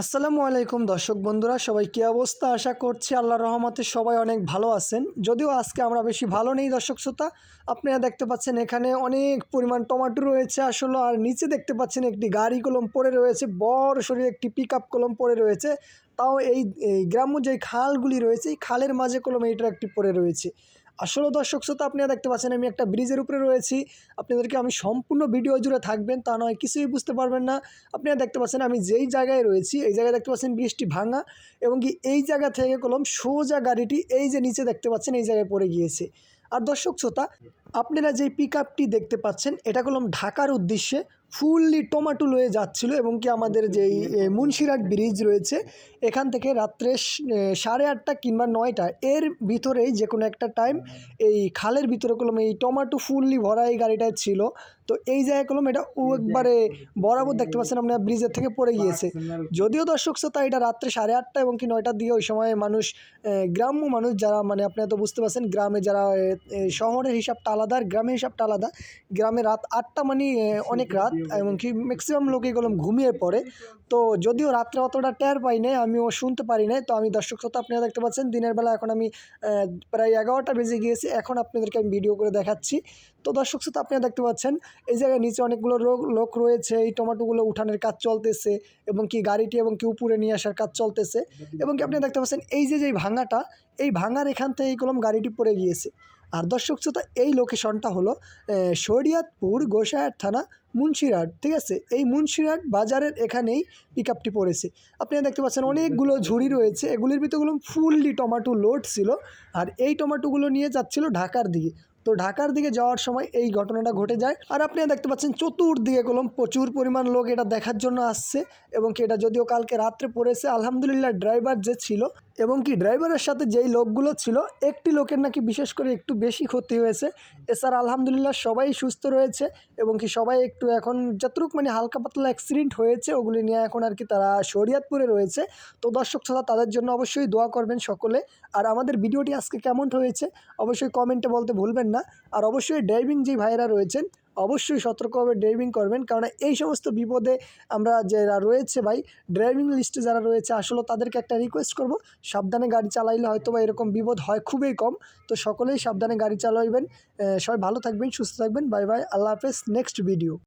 আসসালামু আলাইকুম দর্শক বন্ধুরা, সবাই কী অবস্থা? আশা করছি আল্লাহর রহমতে সবাই অনেক ভালো আছেন। যদিও আজকে আমরা বেশি ভালো নেই দর্শক শ্রোতা, আপনারা দেখতে পাচ্ছেন এখানে অনেক পরিমাণ টমাটো রয়েছে আসলে, আর নিচে দেখতে পাচ্ছেন একটি গাড়ি কলম পড়ে রয়েছে, বড় শরীর একটি পিক কলম পড়ে রয়েছে। তাও এই এই গ্রাম্য যে খালগুলি রয়েছে, এই খালের মাঝে কলম এইটার একটি পড়ে রয়েছে। আসলে দর্শক শ্রোতা আপনারা দেখতে পাচ্ছেন আমি একটা ব্রিজের উপরে রয়েছি। আপনাদেরকে আমি সম্পূর্ণ ভিডিও জুড়ে থাকবেন, তা নয়, কিছুই বুঝতে পারবেন না। আপনারা দেখতে পাচ্ছেন আমি যেই জায়গায় রয়েছি, এই জায়গায় দেখতে পাচ্ছেন ব্রিজটি ভাঙা এবং কি এই জায়গা থেকে কলম সোজা গাড়িটি এই যে নিচে দেখতে পাচ্ছেন, এই জায়গায় পড়ে গিয়েছে। আর দর্শক শ্রোতা আপনারা যে পিক আপটি দেখতে পাচ্ছেন এটা কলম ঢাকার উদ্দেশ্যে ফুললি টমাটো লয়ে যাচ্ছিল এবং কি আমাদের যেই এ, মুন্সিরহাট ব্রিজ রয়েছে এখান থেকে রাত্রে সাড়ে আটটা কিংবা নয়টা এর ভিতরেই যে কোনো একটা টাইম এই খালের ভিতরে কলম এই টমাটো ফুললি ভরা এই গাড়িটায় ছিল। তো এই জায়গায় কলম এটা একবারে বরাবর দেখতে পাচ্ছেন আপনার ব্রিজের থেকে পড়ে গিয়েছে। যদিও দর্শক শ্রোতা এটা রাত্রে সাড়ে আটটা এবং কি নয়টার দিকে ওই সময় মানুষ গ্রাম্য মানুষ যারা মানে আপনারা তো বুঝতে পারছেন গ্রামে যারা শহরের হিসাবটা আলাদা আর গ্রামের হিসাবটা আলাদা। গ্রামে রাত আটটা মানে অনেক রাত এবং কি ম্যাক্সিমাম লোকে কলম ঘুমিয়ে পড়ে। তো যদিও রাত্রে অতটা টের পাই নাই, আমিও শুনতে পারি নাই। তো আমি দর্শক শ্রোতা, আপনারা দেখতে পাচ্ছেন, দিনের বেলা এখন আমি প্রায় এগারোটা বেজে গিয়েছি। এখন আপনাদেরকে আমি ভিডিও করে দেখাচ্ছি। তো দর্শক শ্রোতা, আপনারা দেখতে পাচ্ছেন, এই জায়গায় নিচে অনেকগুলো লোক লোক রয়েছে। এই টমেটোগুলো উঠানের কাজ চলতেছে, এবং কি গাড়িটি এবং কি উপরে নিয়ে আসার কাজ চলতেছে। এবং কি আপনি দেখতে পাচ্ছেন, এই যে যে ভাঙাটা, এই ভাঙার এখান থেকে এই কলম গাড়িটি পড়ে গিয়েছে। আর দর্শক শ্রোতা এই লোকেশনটা হলো শরিয়াতপুর গোসাইয়ার থানা মুন্সিরহাট, ঠিক আছে? এই মুন্সিরহাট বাজারের এখানেই পিক আপটি পড়েছে আপনারা দেখতে পাচ্ছেন অনেকগুলো ঝুড়ি রয়েছে। এগুলির ভিতরগুলো ফুললি টমাটো লোড ছিল। আর এই টমাটোগুলো নিয়ে যাচ্ছিল ঢাকার দিকে। তো ঢাকার দিকে যাওয়ার সময় এই ঘটনাটা ঘটে যায়। আর আপনারা দেখতে পাচ্ছেন চতুর্দিকে কলম প্রচুর পরিমাণ লোক এটা দেখার জন্য আসছে। এবং কি এটা যদিও কালকে রাত্রে পড়েছে, আলহামদুলিল্লাহ ড্রাইভার যে ছিল এবং কি ড্রাইভারের সাথে যেই লোকগুলো ছিল, একটি লোকের নাকি বিশেষ করে একটু বেশি ক্ষতি হয়েছে। এছাড়া আলহামদুলিল্লাহ সবাই সুস্থ রয়েছে এবং কি সবাই একটু এখন যতটুকু মানে হালকা পাতলা অ্যাক্সিডেন্ট হয়েছে, ওগুলি নিয়ে এখন আর কি তারা শরিয়াতপুরে রয়েছে। তো দর্শক শ্রোতা, তাদের জন্য অবশ্যই দোয়া করবেন সকলে। আর আমাদের ভিডিওটি আজকে কেমন হয়েছে, অবশ্যই কমেন্টে বলতে ভুলবেন না। আর অবশ্যই ড্রাইভিং যে ভাইয়েরা রয়েছেন, অবশ্যই সতর্কভাবে ড্রাইভিং করবেন। কারণ এই সমস্ত বিপদে আমরা যারা রয়েছে ভাই ড্রাইভিং লিস্টে যারা রয়েছে, আসলে তাদেরকে একটা রিকোয়েস্ট করব, সাবধানে গাড়ি চালাইলে হয়তো বা এরকম বিপদ হয় খুবই কম। তো সকলেই সাবধানে গাড়ি চালাইবেন। সবাই ভালো থাকবেন, সুস্থ থাকবেন। বাই বাই আল্লাহ হাফেজ। Next video